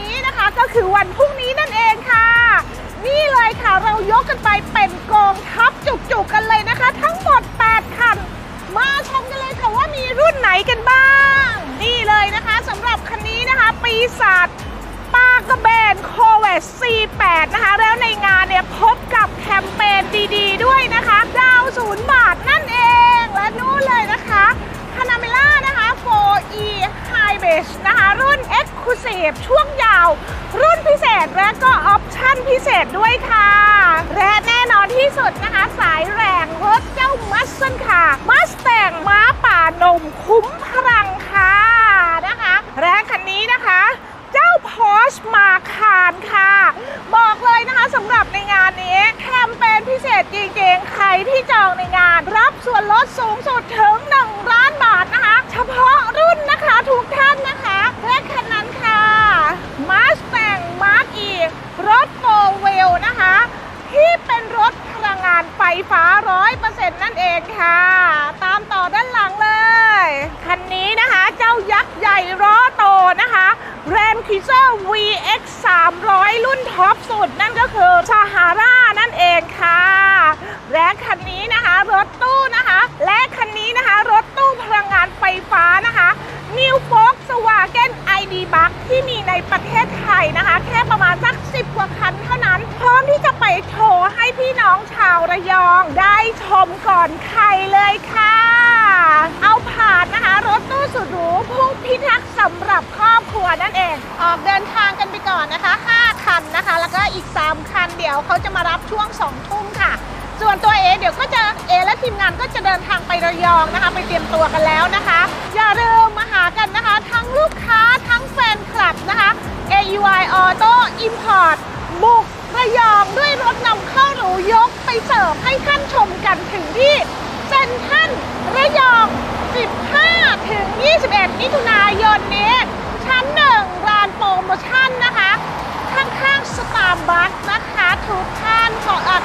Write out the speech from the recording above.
นี้นะคะก็คือวันพรุ่งนี้นั่นเองค่ะ นี่เลยค่ะเรายกกันไปเป็นกองทัพจุกๆกันเลยนะคะ ทั้งหมด 8 คัน มาชมกันเลยค่ะว่ามีรุ่นไหนกันบ้าง นี่เลยนะคะสำหรับคันนี้นะคะปีศาจปากระเบนโคเวส C8 นะคะ แล้วในงานเนี่ยพบกับแคมเปญดีๆ ด้วยนะคะดาวศูนย์บาทนั่นเองและนู่นเลยนะคะพานาเมล่านะคะ 4E รุ่น Exclusive ช่วงยาว รุ่นพิเศษและก็ออปชั่นพิเศษด้วยค่ะ และแน่นอนที่สุดนะคะ สายแรงรถเจ้ามัสซันค่ะมัสแตงม้าป่านมคุ้มพลังค่ะนะคะและคันนี้นะคะเจ้าพอชมาคารค่ะ บอกเลยนะคะสำหรับในงานนี้แคมเปญพิเศษจริงๆ ใครที่จองในงาน รับส่วนลดสูงสุดถึง 1 ล้านบาทนะคะ เฉพาะรุ่นนะคะทุกท่านนะคะและคันนั้นค่ะมาสแตงมาร์กอีรถโฟเวลนะคะ ที่เป็นรถพ ลังงานไฟฟ้า100%นั่นเองค่ะ ตามต่อด้านหลังเลย คันนี้นะคะเจ้ายักษ์ใหญ่ล้อโตนะคะ r a m k i s e r VX 300 รุ่นท็อปสุด นั่นก็คือ Sahara นั่นเองค่ะและคันนี้นะคะ รถตู้นะคะ และคันนี้นะคะ รถตู้พลังงานไฟฟ้านะคะ New Volkswagen ID Bug ที่มีในประเทศไทยนะคะ แค่ประมาณสัก 10 กว่าคันเท่านั้น พร้อมที่จะไปโชว์ให้พี่น้องชาวระยอง ได้ช มก่อนใครเลยค่ะ เอาผ่านนะคะ รถตู้สุดหรูพุ่งพิทักษ์สำหรับครอบครัวนั่นเอง ออกเดินทางกันไปก่อนนะคะ 5 คันนะคะ แล้วก็อีก 3 คันเดี๋ยวเขาจะมารับช่วง 2 ทุ่มค่ะ ส่วนตัวเอเดี๋ยวก็จะเอและทีมงานก็จะเดินทางไประยองนะคะ ไปเตรียมตัวกันแล้วนะคะ อย่าลืมมาหากันนะคะายนนี้ ชั้นหนึ่งร้านโปรโมชั่นนะคะ ข้างๆสตาร์บัคนะคะทุกท่านของอ่า